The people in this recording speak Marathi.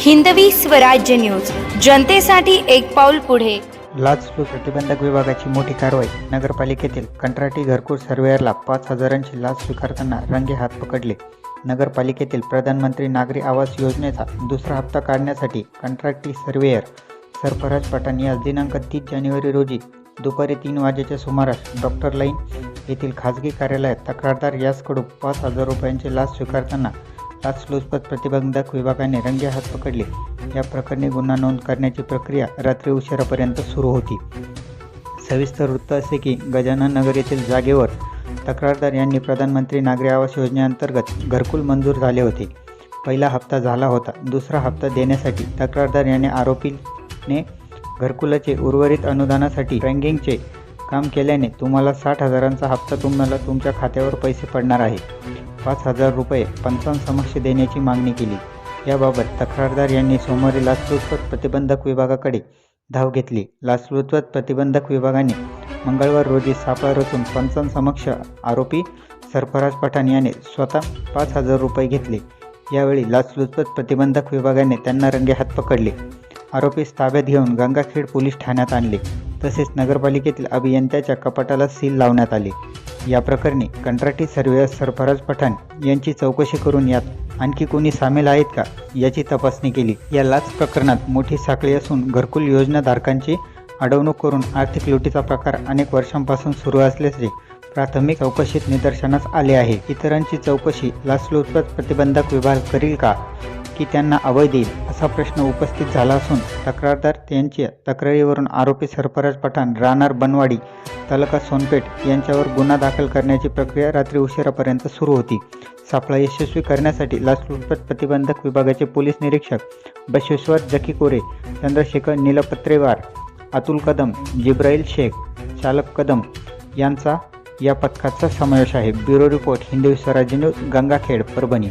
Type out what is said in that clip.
हिंदवी स्वराज्य न्यूज. जनतेसाठी एक पाऊल पुढे. लाचलूच प्रतिबंधक विभागाची मोठी कारवाई. नगरपालिकेतील कंत्राटी घरकुल सर्वेअरला पाच हजारांची लाच स्वीकारताना रंगे हात पकडले. नगरपालिकेतील प्रधानमंत्री नागरी आवास योजनेचा दुसरा हप्ता काढण्यासाठी कंत्राटी सर्वेअर सरफराज पठाण यास दिनांक तीस जानेवारी रोजी दुपारी तीन वाजेच्या सुमारास डॉक्टर लाईन येथील खाजगी कार्यालयात तक्रारदार यासकडून पाच हजार रुपयांची लाच स्वीकारताना लाचलुचपत प्रतिबंधक विभागाने रंगे हात पकडले. या प्रकरणी गुन्हा नोंद करण्याची प्रक्रिया रात्री उशिरापर्यंत सुरू होती. सविस्तर वृत्त असे की गजानन नगर येथील जागेवर तक्रारदार यांनी प्रधानमंत्री नागरी आवास योजनेअंतर्गत घरकुल मंजूर झाले होते. पहिला हप्ता झाला होता. दुसरा हप्ता देण्यासाठी तक्रारदार यांनी आरोपीने घरकुलाचे उर्वरित अनुदानासाठी रँगिंगचे काम केल्याने तुम्हाला साठ हजारांचा हप्ता तुम्हाला तुमच्या खात्यावर पैसे पडणार आहे. पाच हजार रुपये पंचांसमक्ष देण्याची मागणी केली. याबाबत तक्रारदार यांनी सोमवारी लाचलुचपत प्रतिबंधक विभागाकडे धाव घेतली. लाचलुचपत प्रतिबंधक विभागाने मंगळवार रोजी सापळा रचून पंचांसमक्ष आरोपी सरफराज पठाण याने स्वतः पाच हजार रुपये घेतले. यावेळी लाचलुचपत प्रतिबंधक विभागाने त्यांना रंगे हात पकडले. आरोपीस ताब्यात घेऊन गंगाखेड पोलीस ठाण्यात आणले. तसेच नगरपालिकेतील अभियंत्याच्या कपाटाला सील लावण्यात आले. या प्रकरणी कंत्राटी सर्वेअर सरफराज पठाण यांची चौकशी करून यात आणखी कोणी सामील आहेत का याची तपासणी केली. या लाच प्रकरणात मोठी साखळी असून घरकुल योजनाधारकांची अडवणूक करून आर्थिक लुटीचा प्रकार अनेक वर्षांपासून सुरू असल्याचे प्राथमिक चौकशीत निदर्शनास आले आहे. इतरांची चौकशी लाचलुचपत प्रतिबंधक विभाग करील का? की त्यांना अभय देईल? असा प्रश्न उपस्थित झाला असून तक्रारदार त्यांच्या तक्रारीवरून आरोपी सरफराज पठाण राहणार बनवाडी तालुका सोनपेठ यांच्यावर गुन्हा दाखल करण्याची प्रक्रिया रात्री उशिरापर्यंत सुरू होती. सापळा यशस्वी करण्यासाठी लाचलुचपत प्रतिबंधक विभागाचे पोलीस निरीक्षक बशेश्वर जकी कोरे चंद्रशेखर नीलपत्रेवार अतुल कदम जिब्राईल शेख चालक कदम यांचा या पथकाचा समावेश आहे. Bureau report Hindavi Swarajya news Gangakhed Parbhani.